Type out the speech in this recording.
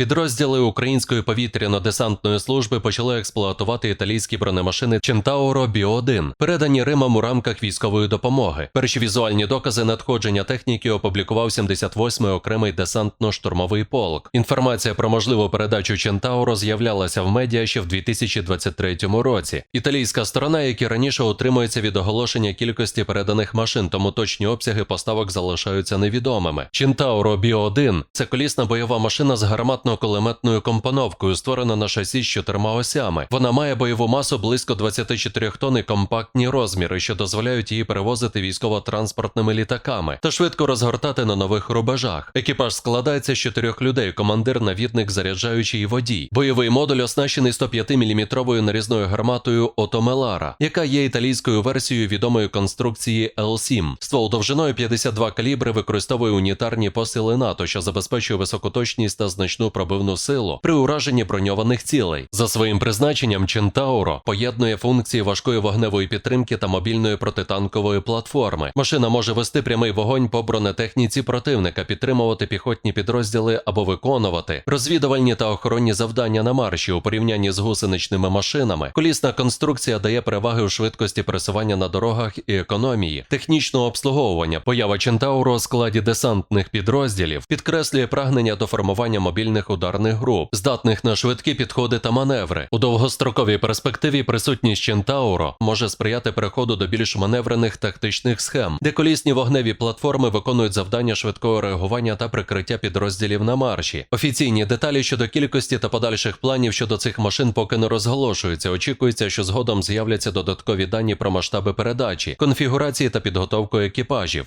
Підрозділи Української повітряно-десантної служби почали експлуатувати італійські бронемашини Centauro Bio-1, передані Римом у рамках військової допомоги. Перші візуальні докази надходження техніки опублікував 78-й окремий десантно-штурмовий полк. Інформація про можливу передачу Centauro з'являлася в медіа ще в 2023 році. Італійська сторона, як і раніше, утримується від оголошення кількості переданих машин, тому точні обсяги поставок залишаються невідомими. Centauro Bio-1 – це колісна бойова машина з гарматно-кулеметною компоновкою, створена на шасі з чотирма осями. Вона має бойову масу близько 24 тонн і компактні розміри, що дозволяють її перевозити військово-транспортними літаками та швидко розгортати на нових рубежах. Екіпаж складається з чотирьох людей: командир, навідник, заряджаючий і водій. Бойовий модуль оснащений 105-мм нарізною гарматою Отомелара, яка є італійською версією відомої конструкції L7. Ствол довжиною 52 калібри використовує унітарні посили НАТО, що забезпечує високу точність та значну пробивну силу при ураженні броньованих цілей. За своїм призначенням Чентауро поєднує функції важкої вогневої підтримки та мобільної протитанкової платформи. Машина може вести прямий вогонь по бронетехніці противника, підтримувати піхотні підрозділи або виконувати розвідувальні та охоронні завдання на марші у порівнянні з гусеничними машинами. Колісна конструкція дає переваги у швидкості пересування на дорогах і економії, технічного обслуговування. Поява Чентауро у складі десантних підрозділів підкреслює прагнення до формування мобільних ударних груп, здатних на швидкі підходи та маневри. У довгостроковій перспективі присутність Чентауро може сприяти переходу до більш маневрених тактичних схем, де колісні вогневі платформи виконують завдання швидкого реагування та прикриття підрозділів на марші. Офіційні деталі щодо кількості та подальших планів щодо цих машин поки не розголошуються. Очікується, що згодом з'являться додаткові дані про масштаби передачі, конфігурації та підготовку екіпажів.